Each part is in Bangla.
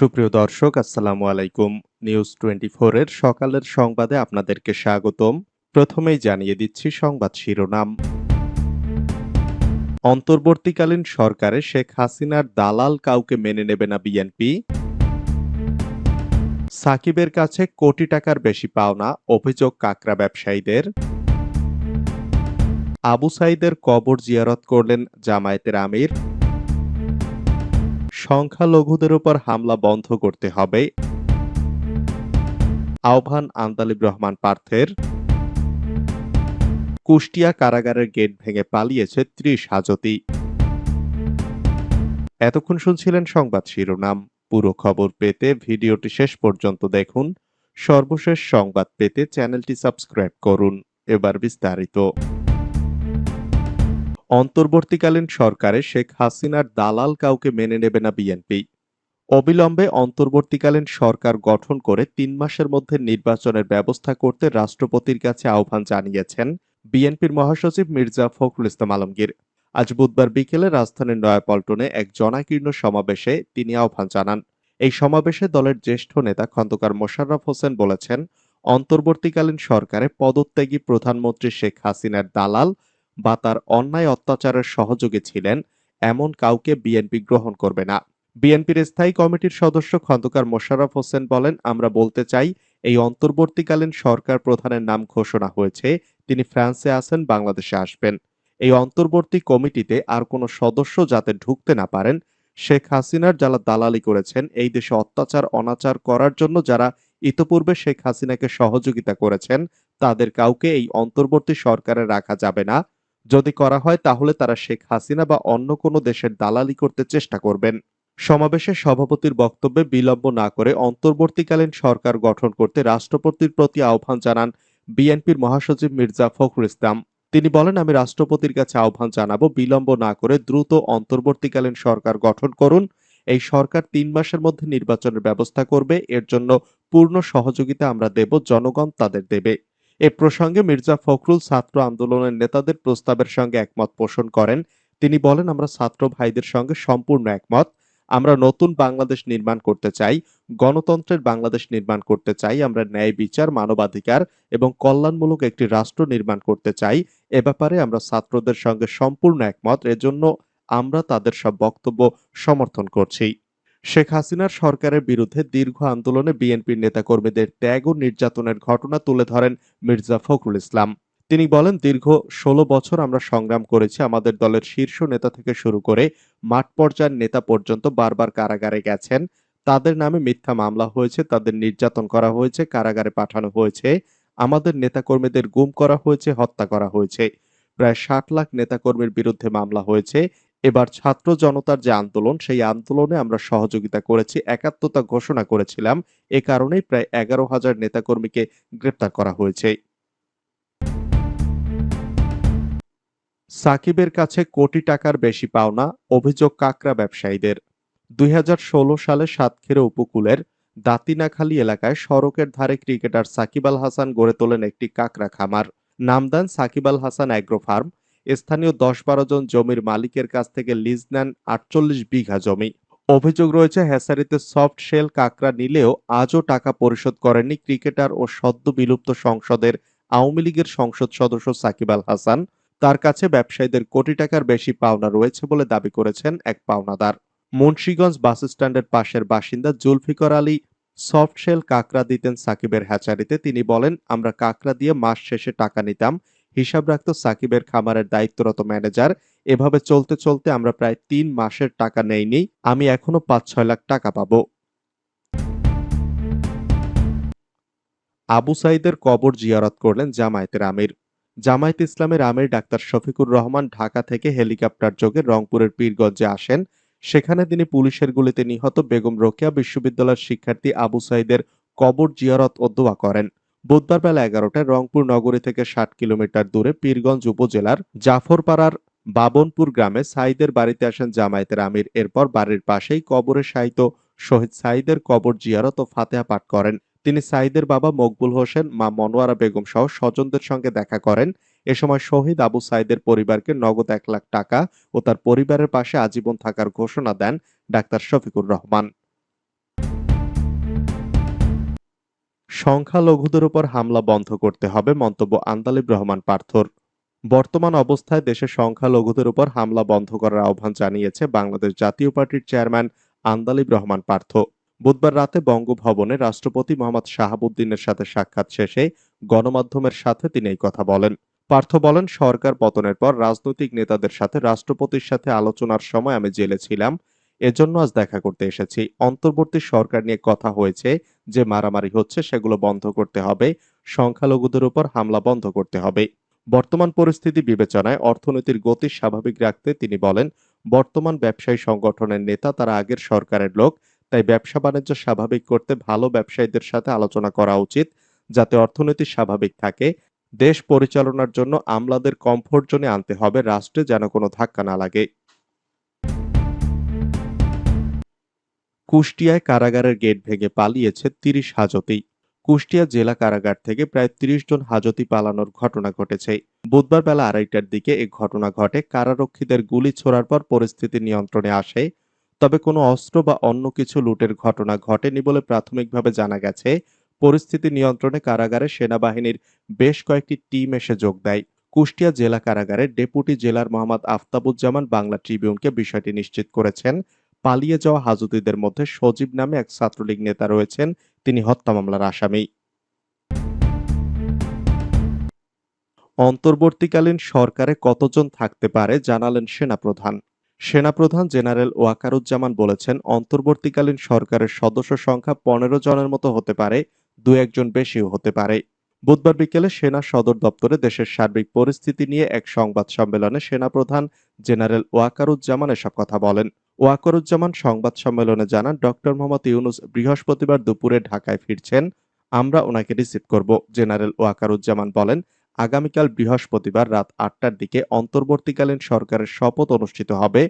সুপ্রিয় দর্শক, আসসালামু আলাইকুম। নিউজ টোয়েন্টি এর সকালের সংবাদে আপনাদেরকে স্বাগতম। প্রথমেই জানিয়ে দিচ্ছি সংবাদ শিরোনাম। অন্তর্বর্তীকালীন সরকারে শেখ হাসিনার দালাল কাউকে মেনে নেবে না বিএনপি। সাকিবের কাছে কোটি টাকার বেশি পাওনা, অভিযোগ কাকরা ব্যবসায়ীদের। আবু সাইদের কবর জিয়ারত করলেন জামায়াতের আমির। সংখ্যালঘুদের উপর হামলা বন্ধ করতে হবে। আহ্বান আন্দালিব রহমান পার্থের। কুষ্টিয়া কারাগারের গেট ভেঙে পালিয়েছে ত্রিশ হাজতি। এতক্ষণ শুনছিলেন সংবাদ শিরোনাম। পুরো খবর পেতে ভিডিওটি শেষ পর্যন্ত দেখুন। সর্বশেষ সংবাদ পেতে চ্যানেলটি সাবস্ক্রাইব করুন। এবার বিস্তারিত। অন্তর্বর্তীকালীন সরকারে শেখ হাসিনার দালাল কাউকে মেনে নেবে না বিএনপি। অবিলম্বে অন্তর্বর্তীকালীন সরকার গঠন করে তিন মাসের মধ্যে নির্বাচনের ব্যবস্থা করতে রাষ্ট্রপতির কাছে আহ্বান জানিয়েছেন বিএনপির মহাসচিব মির্জা ফখরুল ইসলাম আলমগীর। আজ বুধবার বিকেলে রাজধানীর নয়াপল্টনে এক জনাকীর্ণ সমাবেশে তিনি আহ্বান জানান। এই সমাবেশে দলের জ্যেষ্ঠ নেতা খন্দকার মোশাররফ হোসেন বলেছেন, অন্তর্বর্তীকালীন সরকারে পদত্যাগী প্রধানমন্ত্রী শেখ হাসিনার দালাল বা তার অন্যায় অত্যাচারের সহযোগী ছিলেন, এমন কাউকে বিএনপি গ্রহণ করবে না। বিএনপির স্থায়ী কমিটির সদস্য খন্দকার মোশাররফ হোসেন বলেন, আমরা বলতে চাই, এই অন্তর্বর্তীকালীন সরকার প্রধানের নাম ঘোষণা হয়েছে, তিনি ফ্রান্সে আছেন, বাংলাদেশে আসবেন। এই অন্তর্বর্তী কমিটিতে আর কোনো সদস্য যাতে ঢুকতে না পারেন, শেখ হাসিনার যারা দালালি করেছেন, এই দেশে অত্যাচার, অনাচার করার জন্য যারা ইতপূর্বে শেখ হাসিনাকে সহযোগিতা করেছেন, তাদের কাউকে এই অন্তর্বর্তী সরকারে রাখা যাবে না। যদি করা হয়, তাহলে তারা শেখ হাসিনা বা অন্য কোনো দেশের দালালি করতে চেষ্টা করবেন। সমাবেশে সভাপতির বক্তব্যে বিলম্ব না করে অন্তর্বর্তীকালীন সরকার গঠন করতে রাষ্ট্রপতির প্রতি আহ্বান জানান বিএনপির মহাসচিব মির্জা ফখরুল ইসলাম। তিনি বলেন, আমি রাষ্ট্রপতির কাছে আহ্বান জানাব, বিলম্ব না করে দ্রুত অন্তর্বর্তীকালীন সরকার গঠন করুন। এই সরকার তিন মাসের মধ্যে নির্বাচনের ব্যবস্থা করবে। এর জন্য পূর্ণ সহযোগিতা আমরা দেব, জনগণ তাদের দেবে। এ প্রসঙ্গে মির্জা ফখরুল ছাত্র আন্দোলনের নেতাদের প্রস্তাবের সঙ্গে একমত পোষণ করেন। তিনি বলেন, আমরা ছাত্র ভাইদের সঙ্গে সম্পূর্ণ একমত। আমরা নতুন বাংলাদেশ নির্মাণ করতে চাই, গণতন্ত্রের বাংলাদেশ নির্মাণ করতে চাই, আমরা ন্যায় বিচার, মানবাধিকার এবং কল্যাণমূলক একটি রাষ্ট্র নির্মাণ করতে চাই। এ ব্যাপারে আমরা ছাত্রদের সঙ্গে সম্পূর্ণ একমত। এজন্য আমরা তাদের সব বক্তব্য সমর্থন করছি। শেখ হাসিনার সরকারের বিরুদ্ধে দীর্ঘ আন্দোলনে বিএনপির নেতাকর্মীদের ত্যাগ ও নির্যাতনের ঘটনা তুলে ধরেন মির্জা ফখরুল ইসলাম। তিনি বলেন, দীর্ঘ ষোলো বছর আমরা সংগ্রাম করেছি আমাদের দলের শীর্ষ নেতা থেকে শুরু করে মাঠ পর্যায়ের নেতা পর্যন্ত বারবার কারাগারে গেছেন। তাদের নামে মিথ্যা মামলা হয়েছে, তাদের নির্যাতন করা হয়েছে, কারাগারে পাঠানো হয়েছে, আমাদের নেতাকর্মীদের গুম করা হয়েছে, হত্যা করা হয়েছে। প্রায় ষাট লাখ নেতাকর্মীর বিরুদ্ধে মামলা হয়েছে। এবার ছাত্র জনতার যে আন্দোলন, সেই আন্দোলনে আমরা সহযোগিতা করেছি, একাত্মতা ঘোষণা করেছিলাম। এ কারণেই প্রায় এগারো হাজার নেতাকর্মীকে গ্রেপ্তার করা হয়েছে। সাকিবের কাছে কোটি টাকার বেশি পাওনা, অভিযোগ কাকরা ব্যবসায়ীদের। দুই হাজার ষোলো সালে সাতক্ষীরা উপকূলের দাতিনাখালী এলাকায় সড়কের ধারে ক্রিকেটার সাকিব আল হাসান গড়ে তোলেন একটি কাকরা খামার। নাম দেন সাকিব আল হাসান অ্যাগ্রো ফার্ম। স্থানীয় দশ বারো জন জমির মালিকের কাছ থেকে লিজ নেন আটচল্লিশ বিঘা জমি। অভিযোগ রয়েছে, হ্যাসারিতে সফট শেল কাকরা নিলেও আজও টাকা পরিশোধ করেননি ক্রিকেটার ও সদ্য বিলুপ্ত সংসদের আওয়ামী লীগের সংসদ সদস্য সাকিব আল হাসান। তার কাছে ব্যবসায়ীদের কোটি টাকার বেশি পাওনা রয়েছে বলে দাবি করেছেন এক পাওনাদার। মুন্সীগঞ্জ বাস স্ট্যান্ডের পাশের বাসিন্দা জুলফিকর আলী সফট শেল কাকরা দিতেন সাকিবের হ্যাচারিতে। তিনি বলেন, আমরা কাকরা দিয়ে মাস শেষে টাকা নিতাম হিসাব রাখত সাকিবের খামারের দায়িত্বরত ম্যানেজার। এভাবে চলতে চলতে আমরা প্রায় তিন মাসের টাকা নেইনি, আমি এখনও পাঁচ ছয় লাখ টাকা পাবো। আবু সাইদের কবর জিয়ারত করলেন জামায়াতের আমির। জামায়াত ইসলামের আমির ডাক্তার শফিকুর রহমান ঢাকা থেকে হেলিকপ্টার যোগে রংপুরের পীরগঞ্জে আসেন। সেখানে তিনি পুলিশের গুলিতে নিহত বেগম রোকেয়া বিশ্ববিদ্যালয়ের শিক্ষার্থী আবু সাইদের কবর জিয়ারত ও দোয়া করেন। বুধবার বেলা এগারোটায় রংপুর নগরী থেকে ষাট কিলোমিটার দূরে পীরগঞ্জ উপজেলার জাফরপাড়ার বাবনপুর গ্রামে সাইদের বাড়িতে আসেন জামায়াতের আমির। এরপর বাড়ির পাশেই কবরে সাহিত্য শহীদ সাইদের কবর জিয়ারত ও ফাতেহা পাঠ করেন। তিনি সাইদের বাবা মকবুল হোসেন, মা মনোয়ারা বেগম সহ স্বজনদের সঙ্গে দেখা করেন। এ সময় শহীদ আবু সাইদের পরিবারকে নগদ এক লাখ টাকা ও তার পরিবারের পাশে আজীবন থাকার ঘোষণা দেন ডাক্তার শফিকুর রহমান। সংখ্যালঘুদের উপর হামলা বন্ধ করতে হবে মন্তব্য আন্দালিব রহমান পার্থর। বর্তমান অবস্থায় দেশে সংখ্যালঘুদের উপর হামলা বন্ধ করার আহ্বান জানিয়েছে বাংলাদেশ জাতীয় পার্টির চেয়ারম্যান আন্দালিব রহমান পার্থ। বুধবার রাতে বঙ্গভবনে রাষ্ট্রপতি মোহাম্মদ শাহাবুদ্দিনের সাথে সাক্ষাৎ শেষে গণমাধ্যমের সাথে তিনি এই কথা বলেন। পার্থ বলেন, সরকার পতনের পর রাজনৈতিক নেতাদের সাথে রাষ্ট্রপতির সাথে আলোচনার সময় আমি জেলে ছিলাম। এজন্য আজ দেখা করতে এসেছি। অন্তর্বর্তী সরকার নিয়ে কথা হয়েছে যে মারামারি হচ্ছে সেগুলো বন্ধ করতে হবে, সংখ্যালঘুদের উপর হামলা বন্ধ করতে হবে। বর্তমান পরিস্থিতি বিবেচনায় অর্থনীতির গতি স্বাভাবিক রাখতে তিনি বলেন, বর্তমান ব্যবসায়ী সংগঠনের নেতা তারা আগের সরকারের লোক, তাই ব্যবসা বাণিজ্য স্বাভাবিক করতে ভালো ব্যবসায়ীদের সাথে আলোচনা করা উচিত যাতে অর্থনীতি স্বাভাবিক থাকে। দেশ পরিচালনার জন্য আমলাদের কমফোর্ট জোনে আনতে হবে, রাষ্ট্রে যেন কোনো ধাক্কা না লাগে। কুষ্টিয়ায় কারাগারের গেট ভেঙে পালিয়েছে তিরিশ হাজতি কুষ্টিয়া জেলা কারাগার থেকে প্রায় তিরিশ জন হাজতি পালানোর ঘটনা ঘটেছে। বুধবার বেলা আড়াইটার দিকে এ ঘটনা ঘটে। কারারক্ষীদের গুলি ছোড়ার পর পরিস্থিতি নিয়ন্ত্রণে আসে। তবে কোনো অস্ত্র বা অন্য কিছু লুটের ঘটনা ঘটেনি বলে প্রাথমিকভাবে জানা গেছে। পরিস্থিতি নিয়ন্ত্রণে কারাগারে সেনাবাহিনীর বেশ কয়েকটি টিম এসে যোগ দেয়। কুষ্টিয়া জেলা কারাগারে ডেপুটি জেলার মোহাম্মদ আফতাবুজ্জামান বাংলা ট্রিবিউনকে বিষয়টি নিশ্চিত করেছেন। পালিয়ে যাওয়া হাজুতিদের মধ্যে সজীব নামে এক ছাত্রলীগ নেতা রয়েছেন। তিনি হত্যা মামলার আসামি। অন্তর্বর্তীকালীন সরকারে কতজন থাকতে পারে জানালেন সেনাপ্রধান। সেনাপ্রধান জেনারেল ওয়াকারুজ্জামান বলেছেন, অন্তর্বর্তীকালীন সরকারের সদস্য সংখ্যা পনেরো জনের মতো হতে পারে, দু একজন বেশিও হতে পারে। বুধবার বিকেলে সেনা সদর দপ্তরে দেশের সার্বিক পরিস্থিতি নিয়ে এক সংবাদ সম্মেলনে সেনাপ্রধান জেনারেল ওয়াকারুজ্জামান এসব কথা বলেন। ওয়াকারুজ্জামান সংবাদ সম্মেলনে জানান, ডক্টর মোহাম্মদ ইউনুস বৃহস্পতিবার দুপুরে ঢাকায় ফিরছেন। আমরা ওনাকে রিসিভ করব, জেনারেল ওয়াকারুজ্জামান বলেন, আগামীকাল বৃহস্পতিবার রাত আটটার দিকে অন্তর্বর্তীকালীন সরকারের শপথ অনুষ্ঠিত হবে।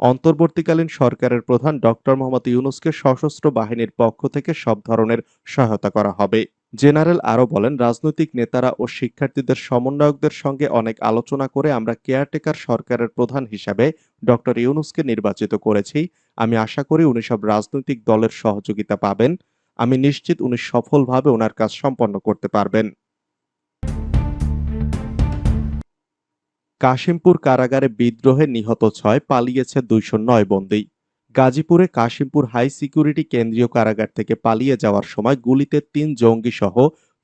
অন্তর্বর্তীকালীন সরকারের প্রধান ডক্টর মোহাম্মদ ইউনুসকে সশস্ত্র বাহিনীর পক্ষ থেকে সব ধরনের সহায়তা করা হবে। জেনারেল আরও বলেন, রাজনৈতিক নেতারা ও শিক্ষার্থীদের সমন্বয়কদের সঙ্গে অনেক আলোচনা করে আমরা কেয়ারটেকার সরকারের প্রধান হিসাবে ডক্টর ইউনুসকে নির্বাচিত করেছি। আমি আশা করি উনি সব রাজনৈতিক দলের সহযোগিতা পাবেন। আমি নিশ্চিত উনি সফলভাবে ওনার কাজ সম্পন্ন করতে পারবেন। কাশিমপুর কারাগারে বিদ্রোহে নিহত ছয়, পালিয়েছে দুইশো নয় বন্দী। গাজীপুরে কাশিমপুর হাই সিকিউরিটি কেন্দ্রীয় কারাগার থেকে পালিয়ে যাওয়ার সময় গুলিতে তিন জঙ্গি সহ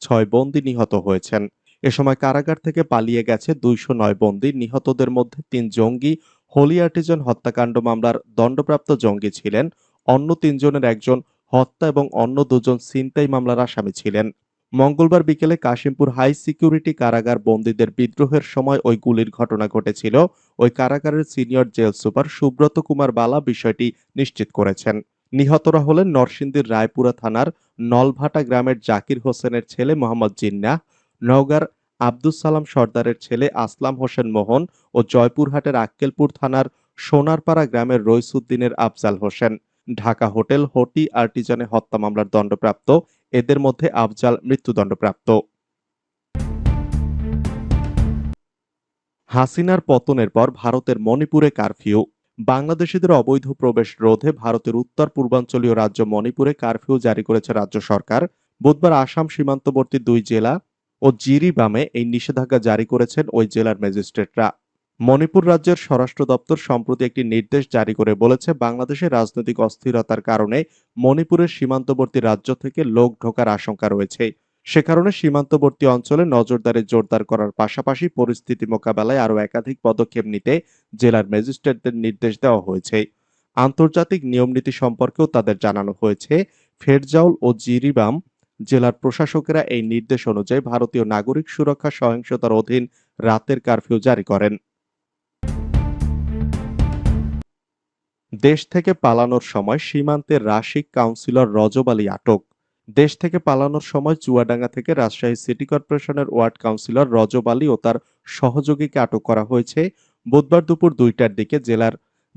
ছয় বন্দী নিহত হয়েছেন। এ সময় কারাগার থেকে পালিয়ে গেছে দুইশো নয় বন্দী। নিহতদের মধ্যে তিন জঙ্গি, হোলি আর্টিজন হত্যাকাণ্ড মামলার দণ্ডপ্রাপ্ত জঙ্গি ছিলেন। অন্য তিনজনের একজন হত্যা এবং অন্য দুজন ছিনতাই মামলার আসামি ছিলেন। মঙ্গলবার বিকেলে কাশিমপুর হাই সিকিউরিটি কারাগার বন্দীদের বিদ্রোহের সময় ওই গুলির ঘটনা ঘটেছিল। ওই কারাগারের senior jail super Subrata Kumar Bala বিষয়টি নিশ্চিত করেছেন। নিহতরা হলেন নরসিংদীর রায়পুরা থানার নলভাটা গ্রামের জাকির হোসেনের ছেলে মোহাম্মদ জিন্নাহ, নওগাঁর আব্দুস সালাম সর্দারের ছেলে আসলাম হোসেন মোহন ও জয়পুরহাটের আক্কেলপুর থানার সোনারপাড়া গ্রামের রইসুদ্দিনের আফজাল হোসেন। ঢাকা হোটেল, হটি, আর্টিজানে হত্যা মামলার দণ্ডপ্রাপ্ত এদের মধ্যে আফজাল মৃত্যুদণ্ডপ্রাপ্ত। হাসিনার পতনের পর ভারতের মণিপুরে কারফিউ। বাংলাদেশিদের অবৈধ প্রবেশ রোধে ভারতের উত্তর পূর্বাঞ্চলীয় রাজ্য মণিপুরে কারফিউ জারি করেছে রাজ্য সরকার। বুধবার আসাম সীমান্তবর্তী দুই জেলা ও জিরিবামে এই নিষেধাজ্ঞা জারি করেছেন ওই জেলার ম্যাজিস্ট্রেটরা। মণিপুর রাজ্যের স্বরাষ্ট্র দপ্তর সম্প্রতি একটি নির্দেশ জারি করে বলেছে, বাংলাদেশের রাজনৈতিক অস্থিরতার কারণে মণিপুরের সীমান্তবর্তী রাজ্য থেকে লোক ঢোকার আশঙ্কা রয়েছে। সে কারণে সীমান্তবর্তী অঞ্চলে নজরদারি জোরদার করার পাশাপাশি পরিস্থিতি মোকাবেলায় আরও একাধিক পদক্ষেপ নিতে জেলার ম্যাজিস্ট্রেটদের নির্দেশ দেওয়া হয়েছে। আন্তর্জাতিক নিয়মনীতি সম্পর্কেও তাদের জানানো হয়েছে। ফেরজাউল ও জিরিবাম জেলার প্রশাসকেরা এই নির্দেশ অনুযায়ী ভারতীয় নাগরিক সুরক্ষা সহিংসতার অধীন রাতের কারফিউ জারি করেন। দেশ থেকে পালানোর সময় সীমান্তে রাশিক কাউন্সিলর রজব আলী আটক। দেশ থেকে পালানোর সময় চুয়াডাঙ্গা থেকে রাজশাহী সিটি কর্পোরেশনের ওয়ার্ড কাউন্সিলর রজব আলী ও তার সহযোগীকে আটক করা হয়েছে। বুধবার দুপুর দুইটার দিকে জেলার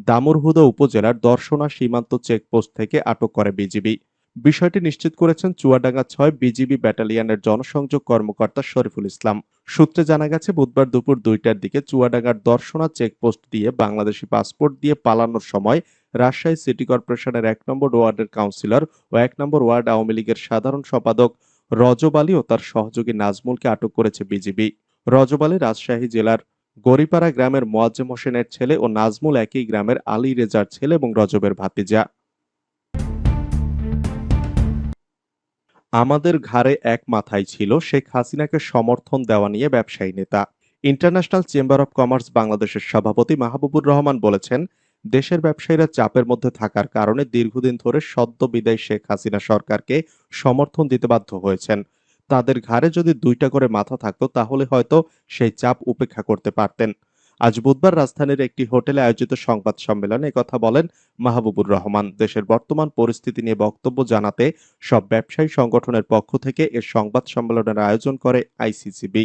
দামুরহুদা উপজেলার দর্শনা সীমান্ত চেকপোস্ট থেকে আটক করে বিজিবি। বিষয়টি নিশ্চিত করেছেন চুয়াডাঙ্গা ছয় বিজিবি ব্যাটালিয়নের জনসংযোগ কর্মকর্তা শরীফুল ইসলাম। সূত্রে জানা গেছে, বুধবার দুপুর দুইটার দিকে চুয়াডাঙ্গার দর্শনা চেকপোস্ট দিয়ে বাংলাদেশি পাসপোর্ট দিয়ে পালানোর সময় রাজশাহী সিটি কর্পোরেশনের এক নম্বর ওয়ার্ডের কাউন্সিলর ও এক নম্বর ওয়ার্ড আওয়ামী লীগের সাধারণ সম্পাদক রজব আলী ও তার সহযোগী নাজমুলকে আটক করেছে বিজিবি। রজব আলী রাজশাহী জেলার গরিপাড়া গ্রামের মোয়াজ্জেম হোসেনের ছেলে ও নাজমুল একই গ্রামের আলী রেজার ছেলে এবং রজবের ভাতিজা। আমাদের ঘাড়ে এক মাথায় ছিল, শেখ হাসিনাকে সমর্থন দেওয়া নিয়ে ব্যবসায়ী নেতা। ইন্টারন্যাশনাল চেম্বার অব কমার্স বাংলাদেশের সভাপতি মাহবুবুর রহমান বলেছেন, দেশের ব্যবসায়ীরা চাপের মধ্যে থাকার কারণে দীর্ঘদিন ধরে সদ্য বিদায় শেখ হাসিনা সরকারকে সমর্থন দিতে বাধ্য হয়েছেন। তাদের ঘাড়ে যদি দুইটা করে মাথা থাকতো, তাহলে হয়তো সেই চাপ উপেক্ষা করতে পারতেন। আজ বুধবার রাজধানীর একটি হোটেলে আয়োজিত সংবাদ সম্মেলনে কথা বলেন মাহবুবুর রহমান। দেশের বর্তমান পরিস্থিতি নিয়ে বক্তব্য জানাতে সব ব্যবসায়ী সংগঠনের পক্ষ থেকে এ সংবাদ সম্মেলনের আয়োজন করে আইসিসিবি।